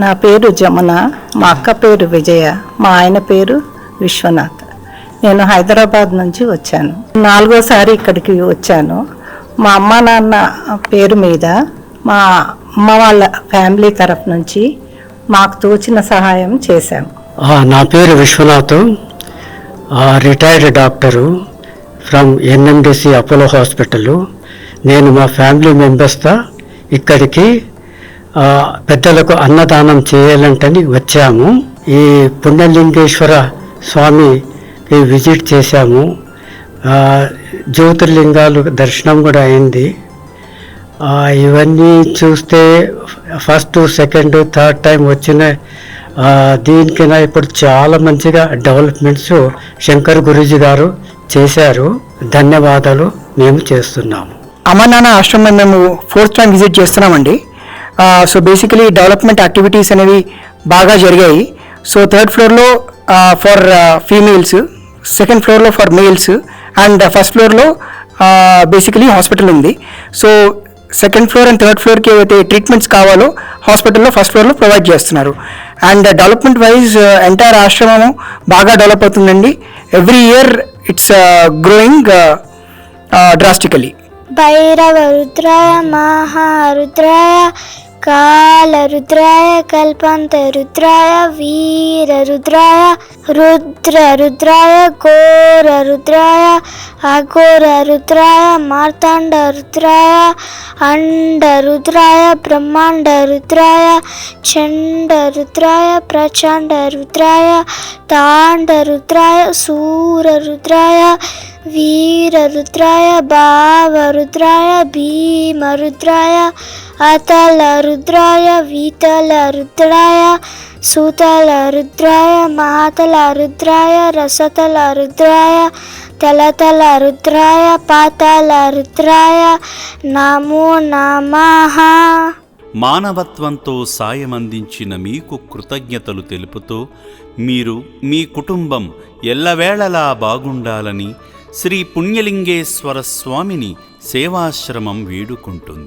నా పేరు జమున మా అక్క పేరు విజయ మా ఆయన పేరు విశ్వనాథ్. నేను హైదరాబాద్ నుంచి వచ్చాను. నాలుగోసారి ఇక్కడికి వచ్చాను. మా అమ్మ నాన్న పేరు మీద మా అమ్మ వాళ్ళ ఫ్యామిలీ తరఫు నుంచి మాకు తోచిన సహాయం చేశాము నా పేరు Viswanath. Retired doctor from NMDC Apollo hospital. నేను మా ఫ్యామిలీ మెంబర్స్తో ఇక్కడికి పెద్దలకు అన్నదానం చేయాలంటని వచ్చాము. ఈ పుణ్యలింగేశ్వర స్వామి విజిట్ చేశాము. జ్యోతిర్లింగాలు దర్శనం కూడా అయింది. ఇవన్నీ చూస్తే ఫస్ట్ సెకండ్ థర్డ్ టైం వచ్చిన దీనికైనా ఇప్పుడు చాలా మంచిగా డెవలప్మెంట్స్ శంకర్ గురూజీ గారు చేశారు. ధన్యవాదాలు మేము చేస్తున్నాము. అమర్నాథ ఆశ్రమం మేము ఫోర్త్ టైం విజిట్ చేస్తున్నామండి. సో బేసికలీ డెవలప్మెంట్ యాక్టివిటీస్ అనేవి బాగా జరిగాయి. సో థర్డ్ ఫ్లోర్లో ఫర్ ఫీమేల్స్ సెకండ్ ఫ్లోర్లో ఫర్ మేల్స్ అండ్ ఫస్ట్ ఫ్లోర్లో బేసికలీ హాస్పిటల్ ఉంది. So second floor and third ఫ్లోర్కి ఏవైతే ట్రీట్మెంట్స్ కావాలో హాస్పిటల్లో ఫస్ట్ ఫ్లోర్లో ప్రొవైడ్ చేస్తున్నారు. అండ్ డెవలప్మెంట్ వైజ్ ఎంటైర్ ఆశ్రమము బాగా డెవలప్ అవుతుందండి. Every year it's growing drastically Bhairava రుద్రాయ మహారుద్రాయ కాలరుద్రాయ కల్పంత రుద్రాయ వీర రుద్రాయ రుద్ర రుద్రాయ ఘోర రుద్రాయ అఘోర రుద్రాయ మార్తాండ రుద్రాయ అండ రుద్రాయ బ్రహ్మాండ రుద్రాయ రుద్రాయ అతల రుద్రాయ వీతల రుద్రాయ సూతల రుద్రాయ మహాతల రుద్రాయ రసతల రుద్రాయ తలతల రుద్రాయ పాతాల రుద్రాయ నమో నమ. మానవత్వంతో సాయమందించిన మీకు కృతజ్ఞతలు తెలుపుతూ మీరు మీ కుటుంబం ఎల్లవేళలా బాగుండాలని శ్రీ పుణ్యలింగేశ్వర స్వామిని సేవాశ్రమం వేడుకుంటుంది.